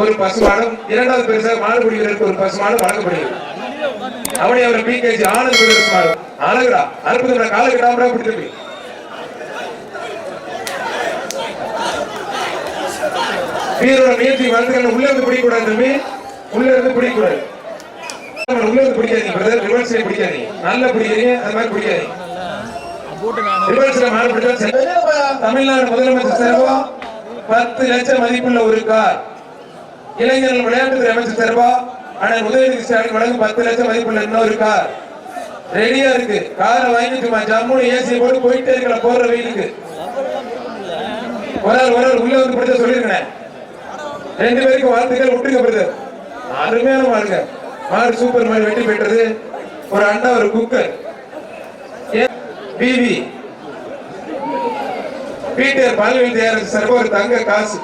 ஒரு பசுமாடும் இரண்டாவது பரிசாக மாடுபிடி ஒரு பசுமாடும் வழங்கப்படுகிறது. அவனை அவர் பிகேஜி ஆனந்த் பிரதர்ஸ் மாடும் அழகுடா அற்புதம் கால கிட்டாமடா பிடிச்சிருக்கு. வீரோட முயற்சி வாழ்த்துக்கள் உள்ள இருந்து பிடிக்கூடாது தம்பி? உள்ள இருந்து பிடிக்கூடாது உள்ள இருந்து பிடிக்காதீங்க பிரதர் ரிவர்ஸ்ல பிடிக்காதீங்க. நல்லா பிடிக்கிறீங்க அது மாதிரி பிடிக்காதீங்க. ரிவர்ஸ்ல மாடு பிடிச்சா தமிழ்நாடு முதலமைச்சர் சார்பா பத்து லட்சம் மதிப்புள்ள ஒரு கார். இளைஞர்கள் விளையாட்டுத்துறை அமைச்சர் சார்பா அண்ணன் உதயநிதி ஸ்டாலின் வழங்கும் பத்து லட்சம் மதிப்புள்ள இன்னொரு கார். ரெடியா இருக்கு. காரை வாங்கி ஜம்முனு ஏசி போட்டு போயிட்டே இருக்கல போற வெயிலுக்கு. ஒரு ஆள் ஒரு ஆள் உள்ள வந்து பிடிச்ச சொல்லிருக்கேன் ரெண்டு பேருக்கும் வாழ்த்துக்கள் விட்டுருங்க பிரதர். அருமையான வாழ்க்கை. மாடு சூப்பர் மாடு வெட்டி பெற்றது ஒரு அண்ணா ஒரு குக்கர். பிவி பீட்டர் பால்வேல் தயாரிச்ச சர்வ ஒரு தங்க காசு.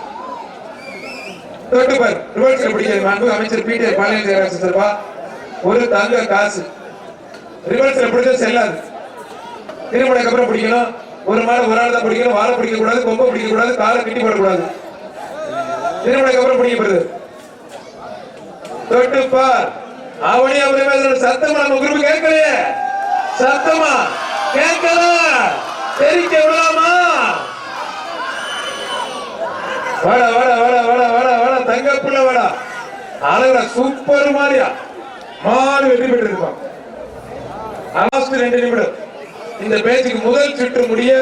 தொட்டுப்பார். ரிவர்ஸ்ல பிடிக்கிறது மாண்பு அமைச்சர் பீட்டர் பால்வேல் சார்பா ஒரு தங்க காசு. ரிவர்ஸ்ல பிடிச்சது செல்லாது. திருமணக்கு அப்புறம் பிடிக்கணும். ஒரு மாடு ஒரு ஆள் தான் பிடிக்கணும். வாழை பிடிக்க கூடாது கொம்பை பிடிக்க கூடாது காலை கட்டி போடக்கூடாது. திருமணக்கு அப்புறம் பிடிக்கப்படுது தொட்டு பார் அவனே அவரே மேல சத்தமா நம்ம குரூப் கேட்கலையே. சத்தமா. கேட்கல. தெரிக்க விடலாமா வாடா வாடா வாடா. தங்க புள்ள வாடா அழகா சூப்பர் மாதிரியா. மாடு வெற்றி பெற்று இருப்பான் லாஸ்ட் ரெண்டு நிமிடம். இந்த பேச்சுக்கு முதல் சுற்று முடிய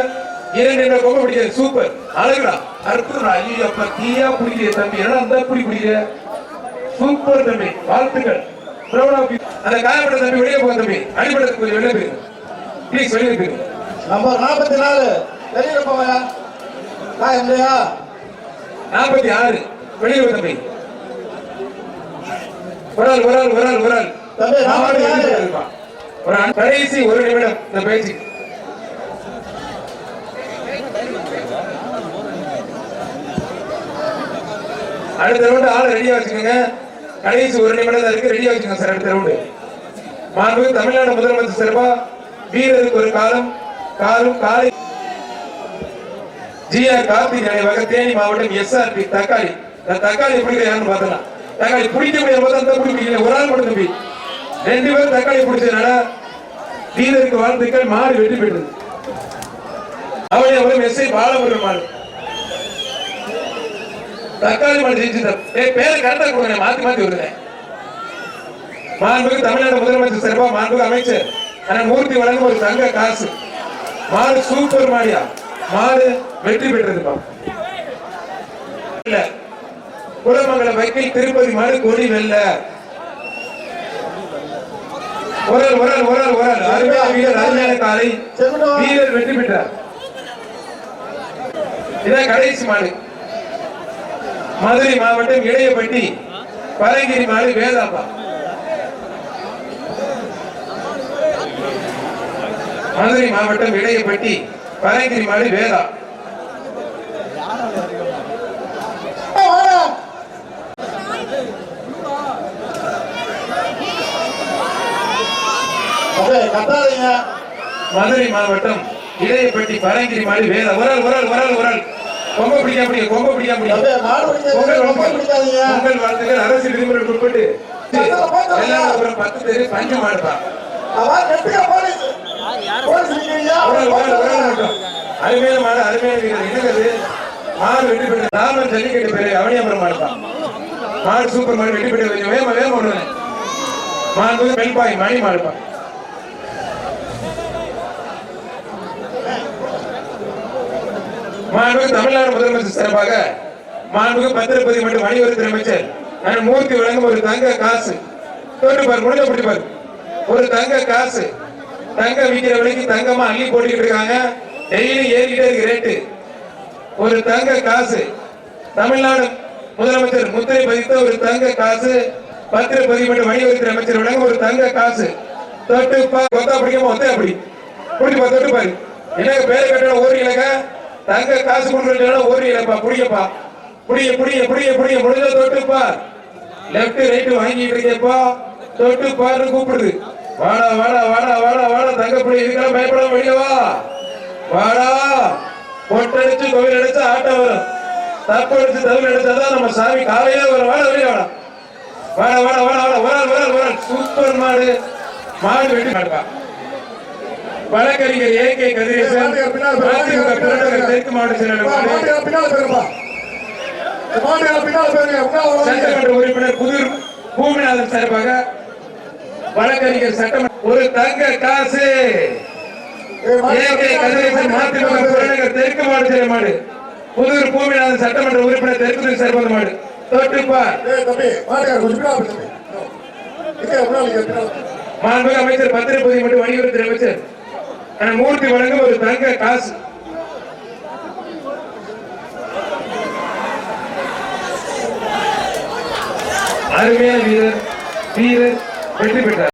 இரண்டு நிமிடம் கொம்ப பிடிக்கிறது சூப்பர். அழகுடா. அற்புதம். ஐயோ அப்ப தீயா பிடிக்கிற தம்பி. என்ன அந்த பிடி பிடிக்கிற சூப்பர் தம்பி. வாழ்த்துக்கள். அந்த காயப்பட்ட தம்பி வெளியே போக தம்பி. அடிப்படத்துக்கு கொஞ்சம் வெளியே போயிருங்க ப்ளீஸ் வெளியே போயிருங்க நம்பர் நாற்பத்தி நாலு. வெளியில காயம் இல்லையா? நாற்பத்தி ஆறு. வெளியே தம்பி. வெளியே போயிருப்பான். ஒரு ஆள். கடைசி ஒரு நிமிடம். இந்த பேச்சு. அடுத்த ரவுண்டு ஆளை ரெடியா வச்சுக்கோங்க. கடைசி ஒரு நிமிடம் தான் இருக்கு. ரெடியா வச்சுக்கோங்க சார் அடுத்த ரவுண்டு மாண்பு தமிழ்நாடு முதலமைச்சர் சிறப்பா வீரருக்கு ஒரு காலம் காலும் காலை. ஜிஆர் கார்த்திக் நினைவாக தேனி மாவட்டம் எஸ்ஆர்பி தக்காளி. இந்த தக்காளி பிடிக்கிற யாருன்னு பார்த்தலாம் தக்காளி பிடிக்க முடியாது போது அந்த பிடிக்கல ஒரு ஆள் மட்டும் தம்பி. ரெண்டு பேரும் தக்காளி பிடிச்சதுனால தீரருக்கு வாழ்ந்துக்கள் மாடு வெட்டி போயிடுது அவளை அவரும் எஸ்ஐ பாலமுருகன் மாடு. தக்காளி மாடு ஜெயிச்சிருந்தார் ஏய் பேரை கரெக்டா கொடுங்க. மாத்தி மாத்தி வருகிறேன் மாண்புக்கு தமிழ்நாடு முதலமைச்சர் சிறப்பா மாண்புக்கு அமைச்சர். ஆனா மூர்த்தி வழங்கும் ஒரு தங்க காசு. மாடு சூப்பர் மாடியா? மாடு வெற்றி பெற்றதுப்பா இல்ல குலமங்கலம் வைக்கில் திருப்பதி மாடு கொடி வெல்ல. ஒரல் ஒரல் ஒரல் ஒரல் அருமையான வீரர் அருமையான காலை வீரர் வெற்றி பெற்றார். இதான் கடைசி மாடு மதுரை மாவட்டம் இளையப்பட்டி பரங்கிரி மாடு வேதாப்பா. மதுரை மாவட்டம் இளையப்பட்டி பரங்கிரி மாடு வேதா. மதுரை மாவட்டம் இளையப்பட்டி பரங்கிரி மாடு வேதா ஒரால் ஒரால் ஒரால் ஒரால் கொம்ப பிடிக்க பிடிக்க கொம்ப பிடிக்க பிடிக்க. அப்படியே? மாடு பிடிக்காதீங்க ரொம்ப பிடிக்காதீங்க. பொங்கல் வாழ்த்துக்கள் அரசு விதிமுறைகள் உட்பட்டு. அப்புறம் பத்து பேரு பஞ்சு மாடுப்பா. அவன் கட்டுக்க போலீஸ். போலீஸ் நிக்கிறீங்க? ஒரால் ஒரால் ஒரால் மட்டும். அருமையான மாடு அருமையான வீரர். என்னது மாடு வெற்றி பெற்ற ராமன் ஜல்லிக்கட்டு பேரு அவனியாபுரம் மாடுப்பா. மாடு சூப்பர் மாடு வெற்றி பெற்று வேகமா வேகமா மாடு மெல்பாய் மணி மாடுப்பா. மாண்புக்கு தமிழ்நாடு முதலமைச்சர் சிறப்பாக மாண்புக்கு பத்திரப்பதி மற்றும் வணிகத்துறை அமைச்சர் நான் மூர்த்தி வழங்கும் ஒரு தங்க காசு. தோட்டு பாரு முடிஞ்ச பிடிப்பார் ஒரு தங்க காசு. தங்க விற்கிற விலைக்கு தங்கமா அள்ளி போட்டுக்கிட்டு இருக்காங்க. டெய்லி ஏறிக்கிட்டே இருக்கு ரேட்டு. ஒரு தங்க காசு. தமிழ்நாடு முதலமைச்சர் முத்திரை பதித்த ஒரு தங்க காசு. பத்திரப்பதி மற்றும் வணிகத்துறை அமைச்சர் வழங்கும் ஒரு தங்க காசு. தொட்டு கொத்தா பிடிக்காம ஒத்தா பிடி? பிடிப்பா தொட்டு பாரு. எனக்கு பேரை கட்டணம் ஒரு இலக்கை? தங்க காசு கொடுக்கறதுனால ஒரு இலப்பா புடியப்பா புடிய புடிய புடிய புடிய முடிஞ்ச தொட்டுப்பா. பார் லெஃப்ட் ரைட் வாங்கிட்டு இருக்கேப்பா தொட்டு பாரு கூப்பிடுது. வாடா வாடா வாடா வாடா வாடா. தங்க புடி இதுக்கெல்லாம் பயப்பட முடியவா வாடா. பொட்டடிச்சு கோவில் அடிச்சு ஆட்டம் வரும். தப்பு அடிச்சு தவிர அடிச்சாதான் நம்ம சாமி காலையில வரும். வாட வெளியே வாடா. வாட வாட வாடா வாட. வரல் வரல் வரல் சூப்பர் மாடு. மாடு வெட்டி மாடுப்பா. வழக்கறிஞர் ஏ கே கதிரேசன் அதிமுக பெருநகர் தெற்கு மாவட்ட செயலாளர். சட்டமன்ற உறுப்பினர் புதூர் பூமிநாதன் சார்பாக வழக்கறிஞர் சட்டமன்ற ஒரு தங்க காசு. ஏகே பின்னால் கதிரேசன். அதிமுக பெருநகர் தெற்கு மாவட்ட செயலாளர் மாடு. புதூர் பூமிநாதன் சட்டமன்ற உறுப்பினர் தெற்கு சார்பாக மாடு. தோட்டுப்பா ஏய், தம்பி மாட்டியா கொஞ்சம் பின்னால் போ தம்பி இங்கே முன்னாள் இங்கே பின்னால் மாண்புமிகு அமைச்சர் பத்திரப்பதிவு மற்றும் வணிகத்துறை அமைச்சர். மூர்த்தி வழங்கும் ஒரு தங்க காசு. அருமையான வீரர் வீரர் வெற்றி பெற்றார்.